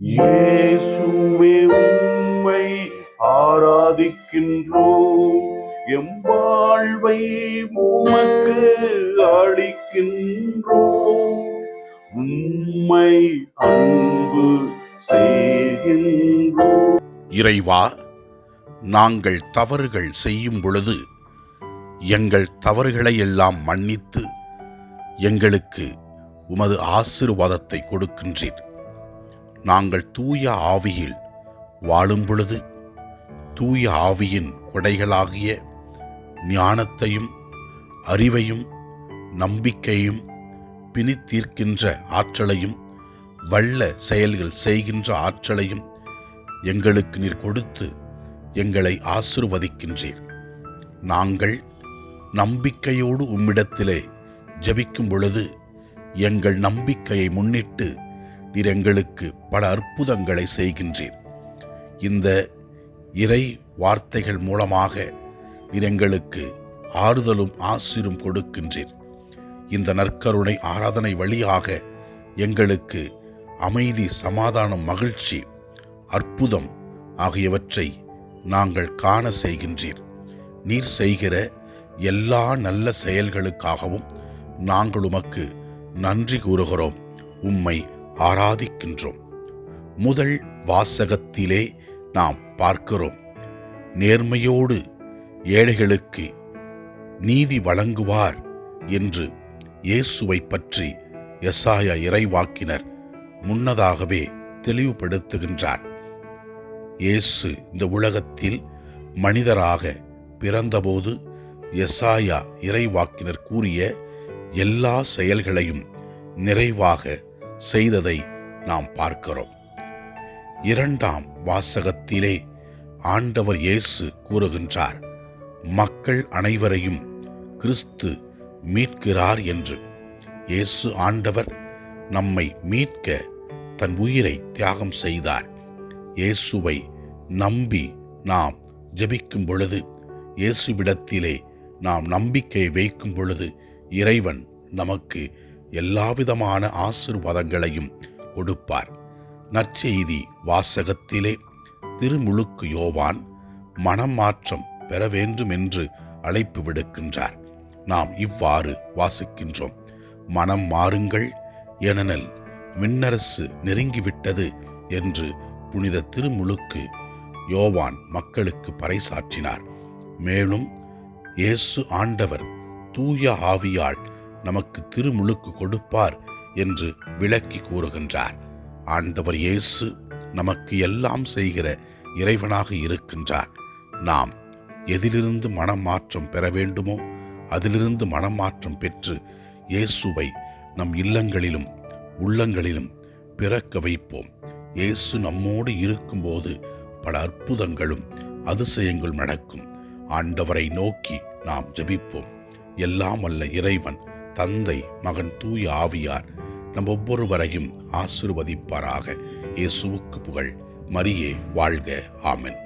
இயேசுவே உம்மை ஆராதிக்கின்றோம். எம் வாழ்வை உமக்கு அளிக்கின்றோம். உம்மை அன்பு செய்கின்றோம். இறைவா நாங்கள் தவறுகள் செய்யும் பொழுது எங்கள் தவறுகளை எல்லாம் மன்னித்து எங்களுக்கு உமது ஆசிர்வாதத்தை கொடுக்கின்றீர். நாங்கள் தூய ஆவியில் வாழும் பொழுது தூய ஆவியின் கொடைகளாகிய ஞானத்தையும் அறிவையும் நம்பிக்கையும் பிணித்தீர்க்கின்ற ஆற்றலையும் வல்ல செயல்கள் செய்கின்ற ஆற்றலையும் எங்களுக்கு நீர் கொடுத்து எங்களை ஆசிர்வதிக்கின்றீர். நாங்கள் நம்பிக்கையோடு உம்மிடத்திலே ஜபிக்கும் பொழுது எங்கள் நம்பிக்கையை முன்னிட்டு நீர் எங்களுக்கு பல அற்புதங்களை செய்கின்றீர். இந்த இறை வார்த்தைகள் மூலமாக நீர் எங்களுக்கு ஆறுதலும் ஆசிரும் கொடுக்கின்றீர். இந்த நற்கருணை ஆராதனை வழியாக எங்களுக்கு அமைதி சமாதானம் மகிழ்ச்சி அற்புதம் ஆகியவற்றை நாங்கள் காண செய்கின்றீர். நீர் செய்கிற எல்லா நல்ல செயல்களுக்காகவும் நாங்கள் உமக்கு நன்றி கூறுகிறோம். உம்மை ஆராதிக்கின்றோம். முதல் வாசகத்திலே நாம் பார்க்கிறோம். நேர்மையோடு ஏழைகளுக்கு நீதி வழங்குவார் என்று இயேசுவை பற்றி எசாயா இறைவாக்கினர் முன்னதாகவே தெளிவுபடுத்துகின்றார். இயேசு இந்த உலகத்தில் மனிதராக பிறந்தபோது எசாயா இறைவாக்கினர் கூறிய எல்லா செயல்களையும் நிறைவாக செய்ததை நாம் பார்க்கிறோம். இரண்டாம் வாசகத்திலே ஆண்டவர் இயேசு கூறுகின்றார் மக்கள் அனைவரையும் கிறிஸ்து மீட்கிறார் என்று. இயேசு ஆண்டவர் நம்மை மீட்க தன் உயிரை தியாகம் செய்தார். இயேசுவை நம்பி நாம் ஜபிக்கும் பொழுது இயேசுவிடத்திலே நாம் நம்பிக்கை வைக்கும் பொழுது இறைவன் நமக்கு எல்லாவிதமான ஆசிர்வாதங்களையும் கொடுப்பார். நற்செய்தி வாசகத்திலே திருமுழுக்கு யோவான் மனம் மாற்றம் பெற வேண்டும் என்று அழைப்பு விடுக்கின்றார். நாம் இவ்வாறு வாசிக்கின்றோம். மனம் மாறுங்கள் ஏனெனில் விண்ணரசு நெருங்கிவிட்டது என்று புனித திருமுழுக்கு யோவான் மக்களுக்கு பறைசாற்றினார். மேலும் இயேசு ஆண்டவர் தூய ஆவியால் நமக்கு திருமுழுக்கு கொடுப்பார் என்று விளக்கி கூறுகின்றார். ஆண்டவர் இயேசு நமக்கு எல்லாம் செய்கிற இறைவனாக இருக்கின்றார். நாம் எதிலிருந்து மனம் மாற்றம் பெற வேண்டுமோ அதிலிருந்து மனம் மாற்றம் பெற்று இயேசுவை நம் இல்லங்களிலும் உள்ளங்களிலும் பிறக்க வைப்போம். இயேசு நம்மோடு இருக்கும்போது பல அற்புதங்களும் அதிசயங்கள் நடக்கும். ஆண்டவரை நோக்கி நாம் ஜெபிப்போம். எல்லாம் அல்ல இறைவன். தந்தை மகன் தூய ஆவியார் நம் ஒவ்வொருவரையும் ஆசிர்வதிப்பாராக. இயேசுவுக்கு புகழ். மரியே வாழ்க. ஆமென்.